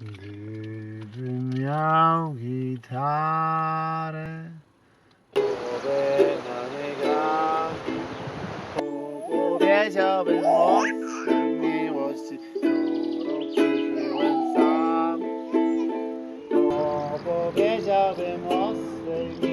늙은 여기 달에 오랜 아내가 보고 계셔 본 목숨이 없이 보고 계셔 본 목숨이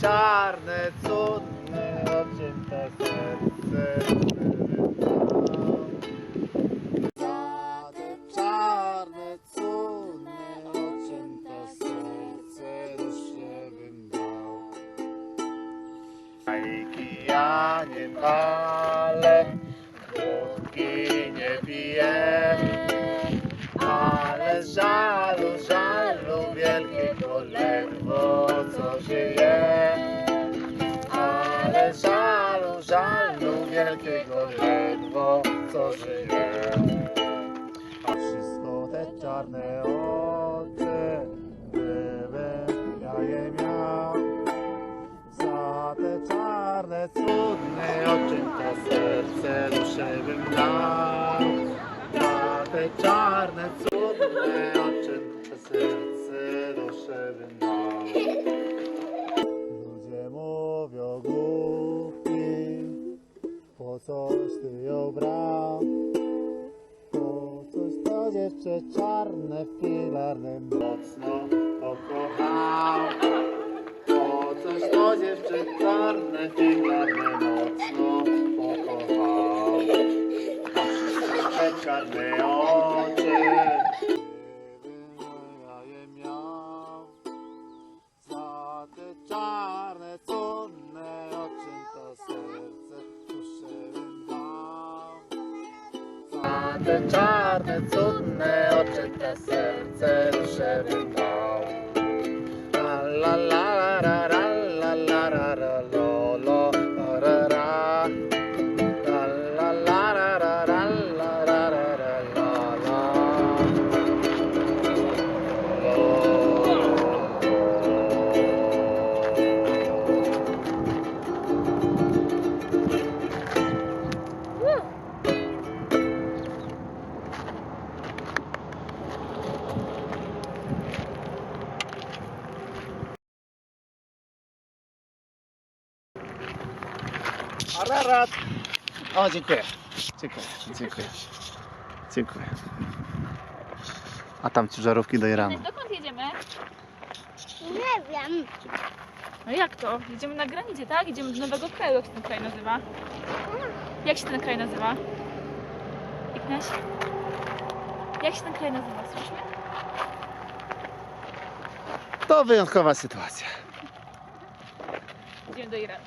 czarne, cudne, odcięte serce bym dał. Za te czarne, cudne, odcięte serce duszę bym dał. Bajki ja nie palę, wódki nie piję, ale żalu, żalu wielkiego ledwo co żyje. Wielkiego ledwo co żyje. A wszystko te czarne oczy, gdybym ja je miał. Za te czarne, cudne, odcięte serce duszę bym dał. Za te czarne, cudne, odcięte serce duszę bym dał. ktoś ty ją brał To coś, co jeszcze czarne w filarnym mocno pokochał To coś, co jeszcze czarne w filarnym mocno pokochał Po coś to Te czarne te czarne, cudne, odcięte serce duszę bym dał. La la la la la la la la la Ararat. O, dziękuję. Dziękuję, dziękuję. Dziękuję. A tam ciężarówki do Iranu. Dokąd jedziemy? Nie wiem. No jak to? Jedziemy na granicę, tak? Jedziemy do nowego kraju. Jak się ten kraj nazywa? Jak się ten kraj nazywa? Ignaś? Jak się ten kraj nazywa? Słyszysz mnie? To wyjątkowa sytuacja. Idziemy do Iranu.